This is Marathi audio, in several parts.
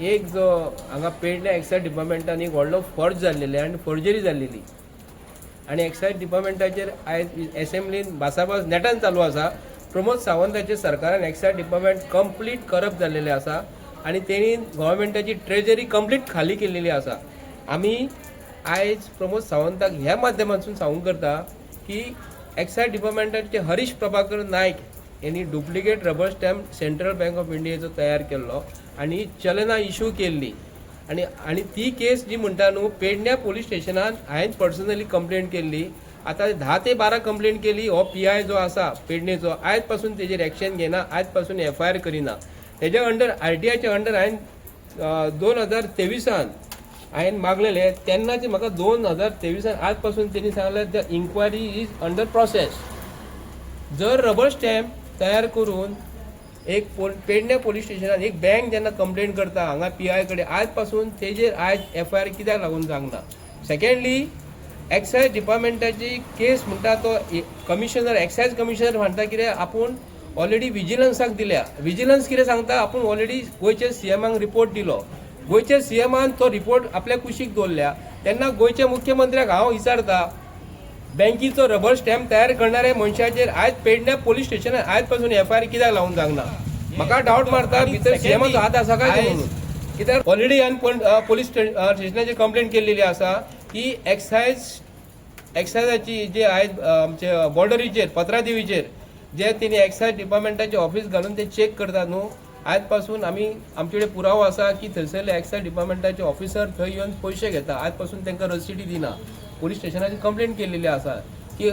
एक जो हांगा पेडण्या एक्सायज डिपार्टमेंटान एक व्हडलो फर्ज जाल्लेले आनी फर्जरी जाल्लेली आनी एक्सायज डिपार्टमेंटाचेर आयज एसेंब्लीन भासाभास नेटान चालू आसा. प्रमोद सावंताचे सरकारान एक्सायज डिपार्टमेंट कंप्लीट करप्ट जाल्लेले आसा. आनी तेणी गोवोरमेंटाची ट्रेजरी कंप्लीट खाली केल्लेली आसा. आमी आयज प्रमोद सावंताक ह्या माध्यमांतसून सांगूंक करता की एक्सायज डिपार्टमेंटाचे हरीश प्रभाकर नायक यांनी duplicate rubber stamp central bank of इंडियेचो तयार केल्लो आनी चलनां इश्यू केल्ली आनी आनी ती केस जी म्हणटा न्हू पेडण्या पोलीस स्टेशनान हांवें पर्सनली कंप्लेंट केल्ली आतां धा ते बारा कंप्लेंट केली हो पी आय जो आसा पेडणेचो आयजपासून तेजेर एक्शन घेना आयजपासून एफ आय आर करिना तेज्या अंडर आर टी आयच्या अंडर हांवें दोन हजार तेविसान हांवें मागलेले. तेन्नाचे म्हाका दोन हजार तेविसान आयजपासून तेणी सांगलें the inquiry is under process जर रबर स्टॅम्प तयार करून एक पोल पेडण्या पोलीस स्टेशनान एक बँक जेन्ना कंप्लेंट करता हांगा पी आय कडेन आयजपासून तेजेर आयज एफ आय आर कित्याक लागून सांगना सेकेंडली एक्सायज डिपार्टमेंटाची केस म्हणटा तो कमिशनर एक्सायज कमिशनर म्हणटा कितें आपूण ऑलरेडी विजिलन्साक दिल्या. विजिलन्स कितें सांगता? आपूण ऑलरेडी गोंयच्या सीएमांक रिपोर्ट दिलो. गोंयच्या सीएमान तो रिपोर्ट आपल्या कुशीक दवरल्या तेन्ना गोंयच्या मुख्यमंत्र्याक हांव विचारता बँकीचो रबर स्टॅम्प तयार करणाऱ्या मनशाचेर आयज पेडण्या पोलीस स्टेशनार आयजपासून एफ आय आर कित्याक लावून जावंक ना म्हाका डावट मारता भितर सीएमाचो हात आसा काय म्हणून? कित्याक ऑलरेडी हांवें पोलीस स्टेशनाचेर कंप्लेंट केल्लेली आसा की एक्सायज एक्सायजाची जे आयज आमचे बॉर्डरीचेर पत्रादेवीचेर जे तेणी एक्सायज डिपार्टमेंटाचे ऑफिस घालून ते चेक करता न्हू आयजपासून आमी आमचे कडेन पुरावो आसा की थंयसरले एक्सायज डिपार्टमेंटाचे ऑफिसर थंय येवन पयशे घेता आयजपासून तांकां रसिडी दिना पोलीस स्टेशनाचेर कंप्लेंट केल्लेली आसा की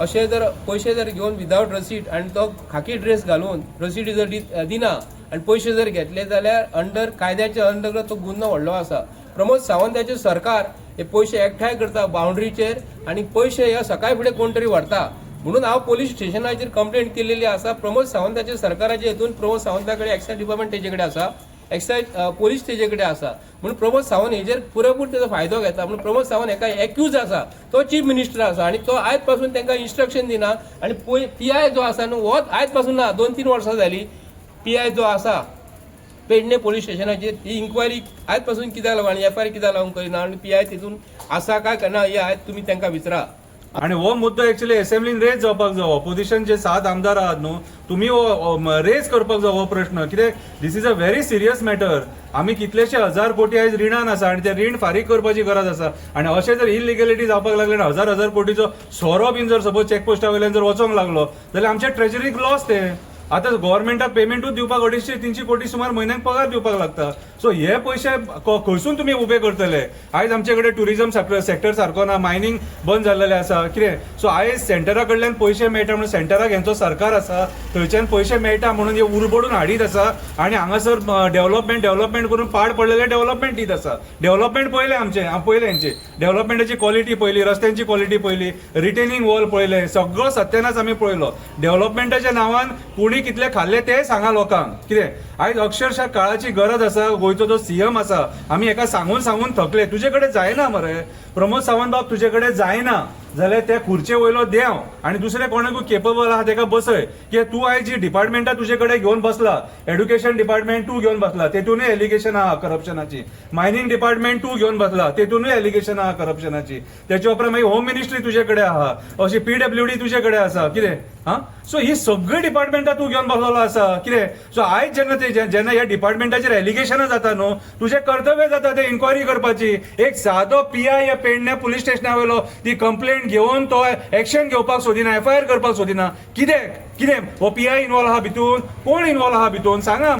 असे जर पयशे जर घेवन विदावट रसीट आनी तो खाकी ड्रेस घालून रसीट जर दिना आनी पयशे जर घेतले जाल्यार अंडर कायद्याच्या अंडर तो गुन्हो व्हडलो आसा प्रमोद सावंताचे सरकार हे पयशे एकठांय करता बाउंड्रीचेर आनी पयशे हे सकाळी फुडें कोण तरी व्हरता म्हणून हांव पोलीस स्टेशनाचेर कंप्लेंट केलेली आसा प्रमोद सावंताच्या सरकाराच्या हितून प्रमोद सावंता कडेन एक्सायज डिपार्टमेंट तेजे कडेन आसा एक्सायज पोलीस तेजे कडेन आसा म्हणून प्रमोद सावंत हेजेर पुरेपूर तेजो फायदो घेता म्हणून प्रमोद सावंत हेका एक्यूज आसा तो चीफ मिनिस्टर आसा आनी तो आयजपासून तांकां इन्स्ट्रक्शन दिना आनी पी आय जो आसा न्हू होच आयजपासून ना दोन तीन वर्सां जालीं पी आय जो आसा पेडणे पोलीस स्टेशनाचेर ही इन्क्वायरी आयजपासून कित्याक लागून एफ आय आर कित्याक लागून करिना आनी पी आय तितून आसा काय करना हे आयज तुमी तांकां विचारा. आणि हो मुद्दो एक्चुअली असेंब्लीन रेज जावपाक जाय ऑपोजिशन जे सात आमदार आहात न्हू तुम्ही रेज करपाक जाय हो प्रश्न. कित्याक? This is a very serious matter आमी कितलेशे हजार कोटी आयज रिणान आसा आणि ते रीण फारीक करपाची गरज आसा. आणि अशें जर इलिगेलिटी जावपाक लागले आनी हजार हजार कोटीचो सोरो बीन जर सपोज चेकपोस्टा वयल्यान जर वचोंक लागलो जाल्यार आमच्या ट्रेजरीक लॉस ते. आतां गव्हर्मेंटाक पेमेंटूच दिवपाक अडेचशे तिनशे कोटी सुमार म्हयन्याक पगार दिवपाक लागता. सो हे पयशे खंयसून तुमी उबे करतले? आयज आमचे कडेन टुरिझम सेक्टर सारको ना मायनींग बंद जाल्लेलें आसा कितें सो आयज सेंटरा कडल्यान पयशे मेळटा म्हणून सेंटराक हेंचो सरकार आसा थंयच्यान पयशे मेळटा म्हणून हे उरबडून हाडीत आसा आनी हांगासर डेव्हलपमेंट डेव्हलपमेंट करून पाड पडलेले डेव्हलपमेंट दीत आसा. डेव्हलपमेंट पयले आमचे हांव पयलें हेंचे डेव्हलपमेंटाची क्वॉलिटी पयली रस्त्यांची क्वॉलिटी पयली रिटेनिंग वॉल पळयलें सगळो सत्यानाच आमी पळयलो. डेव्हलपमेंटाच्या नांवान कोणी कितले खाल्ले ते सांगा लोकांक. कितें आयज अक्षरशः काळाची गरज आसा गोंयचो जो सीएम आसा आमी एका सांगून सांगून थकले. तुजे कडेन जायना मरे. प्रमोद सावंत बाब तुजे कडेन जायना. जाल्यार त्या खुर्चे वयलो देंव. आनी दुसरे कोणाकूय केपेबल आहा तेका बसय. की तूं आयज जी डिपार्टमेंटा तुजे कडेन घेवन बसला. एड्युकेशन डिपार्टमेंट तूं घेवन बसला. तेतूनय एलिगेशन आहा करप्शनाची मायनींग डिपार्टमेंट तूं घेवन बसला. तेतूनय एलिगेशन आहा करप्शनाची तेच्या उपरांत मागीर होम मिनिस्ट्री तुजे कडेन आहा. अशी पीडब्ल्यूडी तुजे कडेन आसा कितें हा? सो ही सगळी डिपार्टमेंटां तूं घेवन बसलेलो आसा कितें सो आयज जेन्ना ते जेन्ना ह्या डिपार्टमेंटाचेर एलिगेशनां जाता न्हू तुजें कर्तव्य जाता ते इन्क्वायरी करपाची. एक सादो पी आय पेडण्या पुलीस स्टेशना वयलो ती कंप्लेंट घेवन तो एक्शन घेवपाक सोदिना एफ आय आर करपाक सोदिना. कित्याक कितें? हो पी आय इनवॉल्व आहा भितून. कोण इनवॉल्व आहा भितून? सांगा.